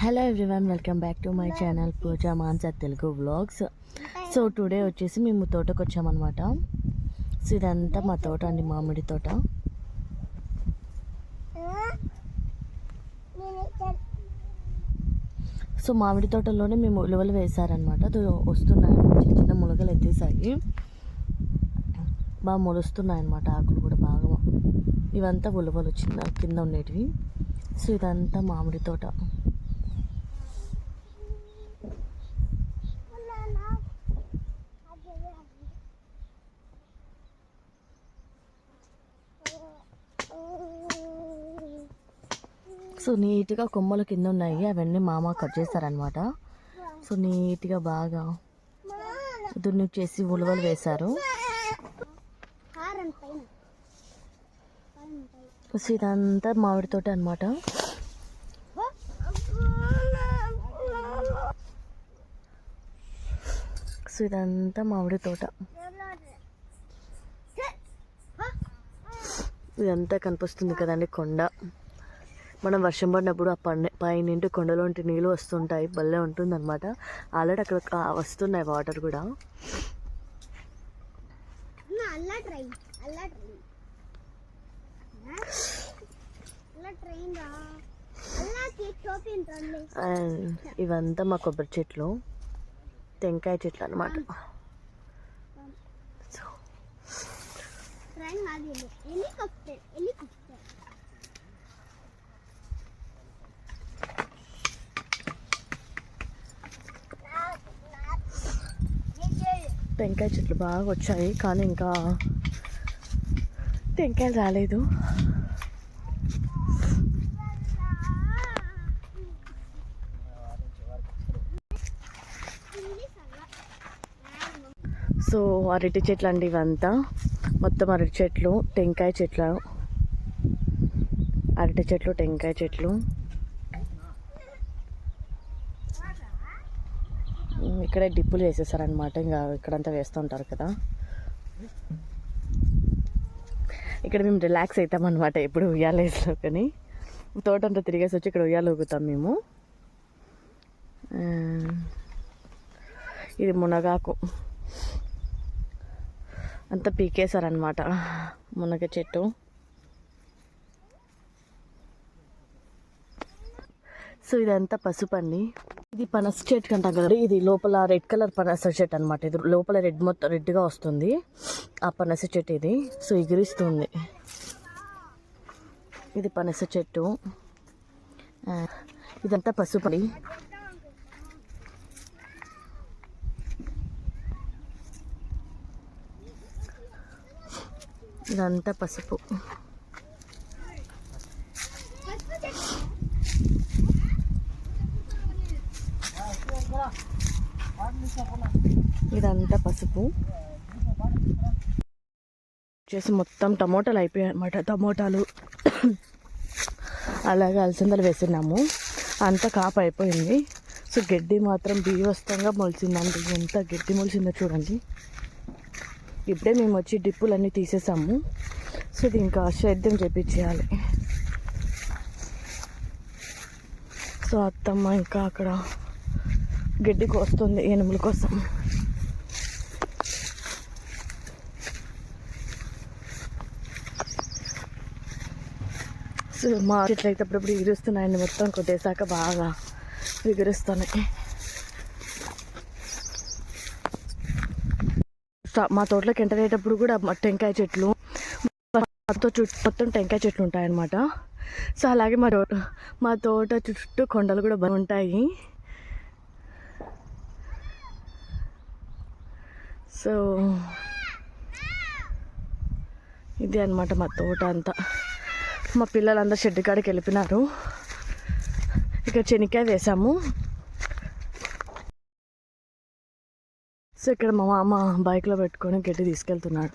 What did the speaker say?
Hello everyone welcome back to my channel Pooja Mansar Telugu vlogs so today వచ్చేసి మేము తోటకు వచ్చామన్నమాట. So ఇదంతా మా తోట అండి మామిడి తోట. సో మామిడి తోటలోనే మేము ఉలవలు వేశారనమాట వస్తున్నాయి చిన్న చిన్న మొలకలు ఎత్తేసాయి. బాగా మొలుస్తున్నాయి అనమాట ఆకులు కూడా బాగా ఇవంతా ఉలవలు చిన్న కింద ఉండేటివి. సో ఇదంతా మామిడి తోట. సో నీట్గా కొమ్మలు కింద ఉన్నాయి. అవన్నీ మామ కట్ చేస్తారనమాట సో నీట్గా బాగా దున్నిచ్చేసి ఉలవలు వేశారు. సో ఇదంతా మామిడి తోట అనమాట సో ఇదంతా మామిడి తోట. ఇదంతా కనిపిస్తుంది కదండి కొండ. మనం వర్షం పడినప్పుడు ఆ పండ పైనుంటి కొండలోంటి నీళ్ళు వస్తుంటాయి. భలే ఉంటుంది అనమాట ఆల్రెడీ అక్కడ వస్తున్నాయి వాటర్ కూడా. అల్లా ట్రై అల్లా ట్రై ఇవంతా మా కొబ్బరి చెట్లు. టెంకాయ చెట్లు అనమాట టెంకాయ చెట్లు బాగా వచ్చాయి కానీ ఇంకా టెంకాయలు రాలేదు. సో అరటి చెట్లు అండి ఇవంతా. మొత్తం అరటి చెట్లు టెంకాయ చెట్లు. అరటి చెట్లు టెంకాయ చెట్లు. ఇక్కడే డిప్పులు వేసేసారనమాట ఇంకా ఇక్కడంతా వేస్తుంటారు కదా. ఇక్కడ మేము రిలాక్స్ అవుతాం అనమాట ఎప్పుడు ఉయ్యాలేసులో కానీ. తోట అంతా తిరిగేసి వచ్చి ఇక్కడ ఉయ్యాలు ఊగుతాం మేము. ఇది మునగాకు. అంతా పీకేశారనమాట మునగ చెట్టు. సో ఇదంతా పసుపు అండి. ఇది పనస చెట్టు అంటాం కదా. ఇది లోపల రెడ్ కలర్ పనస చెట్టు అనమాట ఇది లోపల రెడ్ మొత్తం రెడ్గా వస్తుంది. ఆ పనస చెట్టు ఇది. సో ఎగిరిస్తుంది. ఇది పనస చెట్టు. ఆ, ఇదంతా పసుపు అండి. ఇదంతా పసుపు. ఇదంతా పసుపు. చేసి మొత్తం టమోటాలు అయిపోయాయి అనమాట టమోటాలు అలాగే అలసందలు వేసినాము. అంతా కాపు అయిపోయింది. సో గడ్డి మాత్రం బీవస్తంగా మొలిచిందండి ఎంత గడ్డి మొలిచిందో చూడండి. ఇప్పుడే మేము వచ్చి డిప్పులన్నీ తీసేసాము. సో ఇది ఇంకా సేద్యం చేపించేయాలి. సో అత్తమ్మ ఇంకా అక్కడ గడ్డి కోస్తుంది ఎనుముల కోసం. సో మా చెట్లు అయితే అప్పుడప్పుడు ఎగురుస్తున్నాయండి మొత్తం కొట్టేశాక బాగా ఎగురుస్తున్నాయి మా తోటలోకి ఎంటర్ అయ్యేటప్పుడు కూడా మా టెంకాయ చెట్లు మొత్తం చుట్టూ మొత్తం టెంకాయ చెట్లు ఉంటాయన్నమాట. సో అలాగే మా తోట మా తోట చుట్టూ కొండలు కూడా బాగుంటాయి సో ఇది అన్నమాట మా తోట అంతా. మా పిల్లలందరూ షెడ్ కాడికి వెళ్ళిపోయినారు. ఇక్కడ చెనిక్కాయ వేసాము. సో ఇక్కడ మా మామ బైక్లో పెట్టుకొని గడ్డి తీసుకెళ్తున్నాడు.